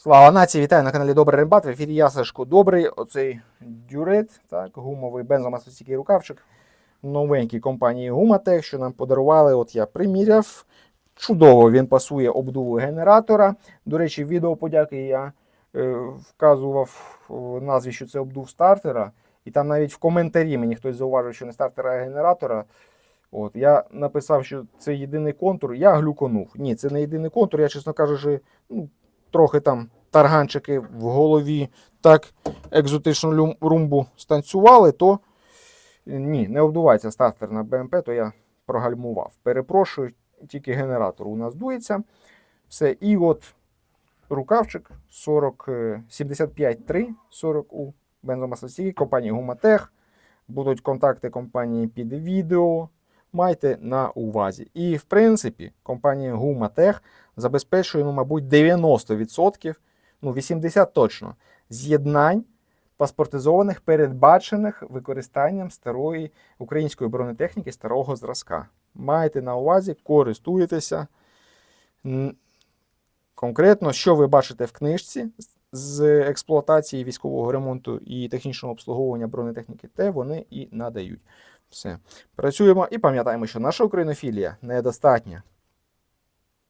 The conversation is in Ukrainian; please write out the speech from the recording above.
Слава нації, вітаю на каналі Добрий Рембат. В ефірі я Добрий. Оцей дюрет, так, гумовий бензомасостійкий рукавчик новенькій компанії Гуматех, що нам подарували. От я приміряв. Чудово він пасує обдуву генератора. До речі, відео подяки я е, вказував в назві, що це обдув стартера. І там навіть в коментарі мені хтось зауважив, що не стартера, а генератора. От, я написав, що це єдиний контур. Я глюконув. Ні, це не єдиний контур. Я, чесно кажучи, ну, трохи там тарганчики в голові так екзотичну румбу станцювали, то ні, не обдувається стартер на БМП, то я прогальмував. Перепрошую, тільки генератор у нас дується. Все, і от рукавчик 40, е, 75.3 40 у бензомасостійкій компанії Гуматех. Будуть контакти компанії під відео. Майте на увазі. І, в принципі, компанія Гуматех забезпечує, ну, мабуть, 90%, ну, 80% точно, з'єднань паспортизованих, передбачених використанням старої української бронетехніки старого зразка. Майте на увазі, користуєтеся. Конкретно, що ви бачите в книжці з експлуатації військового ремонту і технічного обслуговування бронетехніки, те вони і надають. Все. Працюємо і пам'ятаємо, що наша українофілія недостатня.